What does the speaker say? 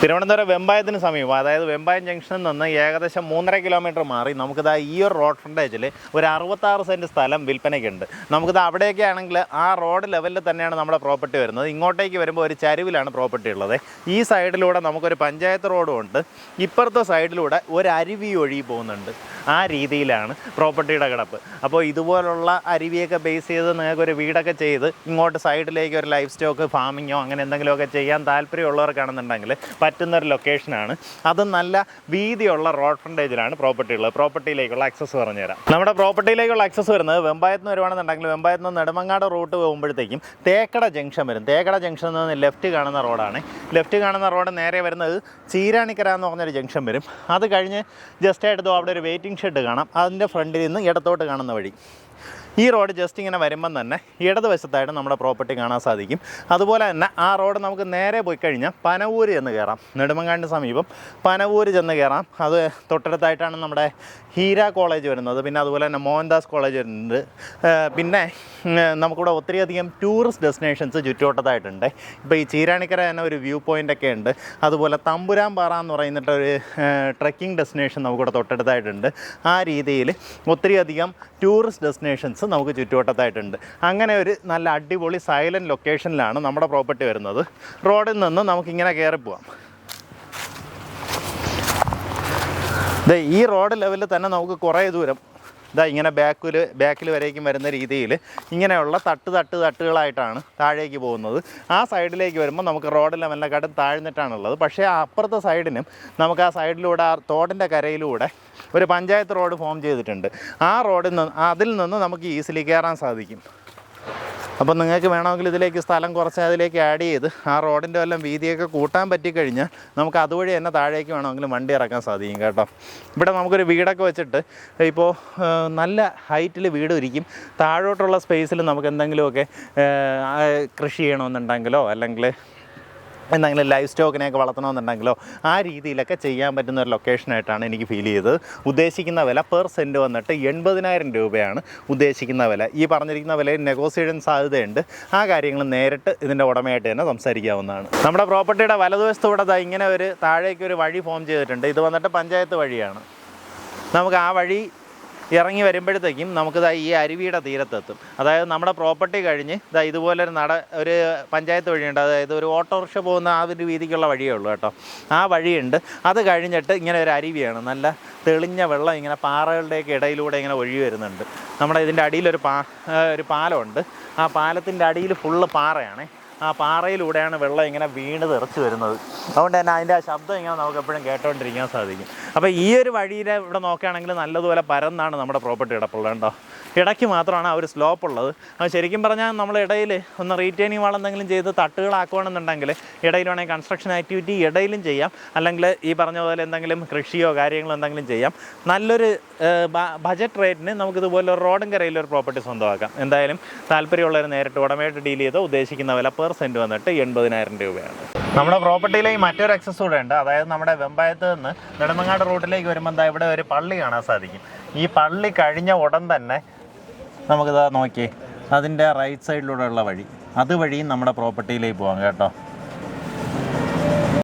തിരുവനന്തപുരം വെമ്പായത്തിന് സമീപം അതായത് വെമ്പായം ജംഗ്ഷനിൽ നിന്ന് ഏകദേശം മൂന്നര കിലോമീറ്റർ മാറി നമുക്കിത് ഈ ഒരു റോഡ് ഫ്രണ്ടേജിൽ ഒരു അറുപത്താറ് സെന്റ് സ്ഥലം വിൽപ്പനയ്ക്കുണ്ട്. നമുക്കിത് അവിടെയൊക്കെ ആണെങ്കിൽ ആ റോഡ് ലെവലിൽ തന്നെയാണ് നമ്മുടെ പ്രോപ്പർട്ടി വരുന്നത്. ഇങ്ങോട്ടേക്ക് വരുമ്പോൾ ഒരു ചരിവിലാണ് പ്രോപ്പർട്ടി ഉള്ളത്. ഈ സൈഡിലൂടെ നമുക്കൊരു പഞ്ചായത്ത് റോഡും ഉണ്ട്. ഇപ്പുറത്തെ സൈഡിലൂടെ ഒരു അരുവി ഒഴുകി പോകുന്നുണ്ട്. ആ രീതിയിലാണ് പ്രോപ്പർട്ടിയുടെ കിടപ്പ്. അപ്പോൾ ഇതുപോലുള്ള അരുവിയൊക്കെ ബേസ് ചെയ്ത് നിങ്ങൾക്ക് ഒരു വീടൊക്കെ ചെയ്ത് ഇങ്ങോട്ട് സൈഡിലേക്ക് ഒരു ലൈഫ് സ്റ്റോക്ക് ഫാമിങ്ങോ അങ്ങനെ എന്തെങ്കിലുമൊക്കെ ചെയ്യാൻ താല്പര്യമുള്ളവർക്കാണെന്നുണ്ടെങ്കിൽ പറ്റുന്ന ഒരു ലൊക്കേഷനാണ് അത് നല്ല വീതിയുള്ള റോഡ് ഫ്രണ്ടേജിലാണ് പ്രോപ്പർട്ടി ഉള്ളത്. പ്രോപ്പർട്ടിയിലേക്കുള്ള ആക്സസ് പറഞ്ഞുതരാം. നമ്മുടെ പ്രോപ്പർട്ടിയിലേക്കുള്ള ആക്സസ് വരുന്നത് വെമ്പായത്ത് നിന്ന് വരുവാണെന്നുണ്ടെങ്കിൽ വെമ്പായത്ത് നിന്ന് നെടുമങ്ങാട് റൂട്ട് പോകുമ്പോഴത്തേക്കും തേക്കട ജംഗ്ഷൻ വരും. തേക്കട ജംഗ്ഷനിൽ നിന്ന് ലെഫ്റ്റ് കാണുന്ന റോഡാണ് ലെഫ്റ്റ് കാണുന്ന റോഡ് നേരെ വരുന്നത് ചീരാണിക്കര എന്ന് പറഞ്ഞൊരു ജംഗ്ഷൻ വരും. അത് കഴിഞ്ഞ് ജസ്റ്റ് ആയിട്ട് അവിടെ ഒരു വെയിറ്റിംഗ് ഷെഡ് കാണാം. അതിന്റെ ഫ്രണ്ടിൽ നിന്ന് ഇടത്തോട്ട് കാണുന്ന വഴി. ഈ റോഡ് ജസ്റ്റ് ഇങ്ങനെ വരുമ്പം തന്നെ ഇടതുവശത്തായിട്ട് നമ്മുടെ പ്രോപ്പർട്ടി കാണാൻ സാധിക്കും. അതുപോലെ തന്നെ ആ റോഡ് നമുക്ക് നേരെ പോയി കഴിഞ്ഞാൽ പനവൂര് ചെന്ന് കയറാം. നെടുമങ്ങാടിന് സമീപം പനവൂര് ചെന്ന് കയറാം. അത് തൊട്ടടുത്തായിട്ടാണ് നമ്മുടെ ഹീര കോളേജ് വരുന്നത്. പിന്നെ അതുപോലെ തന്നെ മോഹൻദാസ് കോളേജ് വരുന്നുണ്ട്. പിന്നെ നമുക്കിവിടെ ഒത്തിരിയധികം ടൂറിസ്റ്റ് ഡെസ്റ്റിനേഷൻസ് ചുറ്റുവട്ടത്തായിട്ടുണ്ട്. ഇപ്പോൾ ഈ ചീരാണിക്കര തന്നെ ഒരു വ്യൂ പോയിന്റ് ഒക്കെ ഉണ്ട്. അതുപോലെ തമ്പുരാൻ പാറ എന്ന് പറയുന്നിട്ട് ഒരു ട്രക്കിംഗ് ഡെസ്റ്റിനേഷൻ നമുക്കിവിടെ തൊട്ടടുത്തായിട്ടുണ്ട്. ആ രീതിയിൽ ഒത്തിരിയധികം ടൂറിസ്റ്റ് ഡെസ്റ്റിനേഷൻസ് നമുക്ക് ചുറ്റുവട്ടത്തായിട്ടുണ്ട്. അങ്ങനെ ഒരു നല്ല അടിപൊളി സൈലന്റ് ലൊക്കേഷനിലാണ് നമ്മുടെ പ്രോപ്പർട്ടി വരുന്നത്. റോഡിൽ നിന്ന് നമുക്കിങ്ങനെ കയറി പോവാം. ഈ റോഡ് ലെവലിൽ തന്നെ നമുക്ക് കുറേ ദൂരം ഇതാ ഇങ്ങനെ ബാക്കിൽ ബാക്കിൽ വരേക്കും വരുന്ന രീതിയിൽ ഇങ്ങനെയുള്ള തട്ട് തട്ട് തട്ടുകളായിട്ടാണ് താഴേക്ക് പോകുന്നത്. ആ സൈഡിലേക്ക് വരുമ്പോൾ നമുക്ക് റോഡ് ലെവലിനെക്കാട്ടും താഴ്ന്നിട്ടാണുള്ളത്. പക്ഷേ ആ അപ്പുറത്തെ സൈഡിനും നമുക്ക് ആ സൈഡിലൂടെ ആ തോടിന്റെ കരയിലൂടെ ഒരു പഞ്ചായത്ത് റോഡ് ഫോം ചെയ്തിട്ടുണ്ട്. ആ റോഡിൽ നിന്ന് അതിൽ നിന്ന് നമുക്ക് ഈസിലി കയറാൻ സാധിക്കും. അപ്പോൾ നിങ്ങൾക്ക് വേണമെങ്കിൽ ഇതിലേക്ക് സ്ഥലം കുറച്ച് അതിലേക്ക് ആഡ് ചെയ്ത് ആ റോഡിന്റെ വല്ലതും വീതിയൊക്കെ കൂട്ടാൻ പറ്റിക്കഴിഞ്ഞാൽ നമുക്ക് അതുവഴി തന്നെ താഴേക്ക് വേണമെങ്കിലും വണ്ടി ഇറക്കാൻ സാധിക്കും കേട്ടോ. ഇവിടെ നമുക്കൊരു വീടൊക്കെ വെച്ചിട്ട് ഇപ്പോൾ നല്ല ഹൈറ്റിൽ വീട് ഇരിക്കും താഴോട്ടുള്ള സ്പേസിൽ നമുക്ക് എന്തെങ്കിലുമൊക്കെ കൃഷി ചെയ്യണമെന്നുണ്ടെങ്കിലോ അല്ലെങ്കിൽ എന്തെങ്കിലും ലൈഫ് സ്റ്റോക്കിനെയൊക്കെ വളർത്തണമെന്നുണ്ടെങ്കിലോ ആ രീതിയിലൊക്കെ ചെയ്യാൻ പറ്റുന്ന ഒരു ലൊക്കേഷനായിട്ടാണ് എനിക്ക് ഫീൽ ചെയ്തത്. ഉദ്ദേശിക്കുന്ന വില പെർ സെന്റ് വന്നിട്ട് എൺപതിനായിരം രൂപയാണ് ഉദ്ദേശിക്കുന്ന വില. ഈ പറഞ്ഞിരിക്കുന്ന വിലയിൽ നെഗോസിയേഷൻ സാധ്യതയുണ്ട്. ആ കാര്യങ്ങൾ നേരിട്ട് ഇതിന്റെ ഉടമയായിട്ട് തന്നെ സംസാരിക്കാവുന്നതാണ്. നമ്മുടെ പ്രോപ്പർട്ടിയുടെ വലതുവശത്തൂടെ ദാ ഇങ്ങനെ ഒരു താഴേക്ക് ഒരു വഴി ഫോം ചെയ്തിട്ടുണ്ട്. ഇത് വന്നിട്ട് പഞ്ചായത്ത് വഴിയാണ്. നമുക്ക് ആ വഴി ഇറങ്ങി വരുമ്പോഴത്തേക്കും നമുക്ക് ദാ ഈ അരുവിയുടെ തീരത്തെത്തും. അതായത് നമ്മുടെ പ്രോപ്പർട്ടി കഴിഞ്ഞ് ഇതാ ഇതുപോലെ ഒരു നട ഒരു പഞ്ചായത്ത് വഴിയുണ്ട്. അതായത് ഒരു ഓട്ടോറിക്ഷ പോകുന്ന ആ ഒരു രീതിക്കുള്ള വഴിയേ ഉള്ളൂ കേട്ടോ. ആ വഴിയുണ്ട്. അത് കഴിഞ്ഞിട്ട് ഇങ്ങനെ ഒരു അരുവിയാണ്. നല്ല തെളിഞ്ഞ വെള്ളം ഇങ്ങനെ പാറകളുടെയൊക്കെ ഇടയിലൂടെ ഇങ്ങനെ ഒഴുകി വരുന്നുണ്ട്. നമ്മുടെ ഇതിന്റെ അടിയിലൊരു പാ ഒരു പാലമുണ്ട്. ആ പാലത്തിന്റെ അടിയിൽ ഫുള്ള് പാറയാണേ. ആ പാറയിലൂടെയാണ് വെള്ളം ഇങ്ങനെ വീണ് തെറിച്ച് വരുന്നത്. അതുകൊണ്ട് തന്നെ അതിന്റെ ആ ശബ്ദം ഇങ്ങനെ നമുക്ക് എപ്പോഴും കേട്ടോണ്ടിരിക്കാൻ സാധിക്കും. അപ്പോൾ ഈ ഒരു വഴിയിലെ ഇവിടെ നോക്കുകയാണെങ്കിൽ നല്ലതുപോലെ പരന്നാണ് നമ്മുടെ പ്രോപ്പർട്ടി കിടപ്പുള്ളത് കേട്ടോ ഇടയ്ക്ക് മാത്രമാണ് ആ ഒരു സ്ലോപ്പ് ഉള്ളത് അത് ശരിക്കും പറഞ്ഞാൽ നമ്മൾ ഇടയിൽ ഒന്ന് റീറ്റെയിനിങ് വാൾ എന്തെങ്കിലും ചെയ്ത് തട്ടുകളാക്കുകയാണെന്നുണ്ടെങ്കിൽ ഇടയിൽ വേണമെങ്കിൽ കൺസ്ട്രക്ഷൻ ആക്ടിവിറ്റി ഇടയിലും ചെയ്യാം. അല്ലെങ്കിൽ ഈ പറഞ്ഞ പോലെ എന്തെങ്കിലും കൃഷിയോ കാര്യങ്ങളോ എന്തെങ്കിലും ചെയ്യാം. നല്ലൊരു ബജറ്റ് റേറ്റിന് നമുക്കിതുപോലെ ഒരു റോഡും കരയിൽ ഒരു പ്രോപ്പർട്ടി സ്വന്തമാക്കാം. എന്തായാലും താല്പര്യമുള്ളവർ നേരിട്ട് ഉടമയായിട്ട് ഡീൽ ചെയ്ത് ഉദ്ദേശിക്കുന്ന വില പെർ സെന്റ് വന്നിട്ട് എൺപതിനായിരം രൂപയാണ്. നമ്മുടെ പ്രോപ്പർട്ടിയിലേക്ക് മറ്റൊരു ആക്സസ് കൂടെ ഉണ്ട്. അതായത് നമ്മുടെ വെമ്പായത്ത് നിന്ന് നെടുമങ്ങാട് റൂട്ടിലേക്ക് വരുമ്പോൾ ഇവിടെ ഒരു പള്ളി കാണാൻ സാധിക്കും. ഈ പള്ളി കഴിഞ്ഞ ഉടൻ തന്നെ നമുക്കിതാ നോക്കിയേ അതിന്റെ റൈറ്റ് സൈഡിലൂടെ ഉള്ള വഴി. അതുവഴിയും നമ്മുടെ പ്രോപ്പർട്ടിയിലേക്ക് പോകാം കേട്ടോ.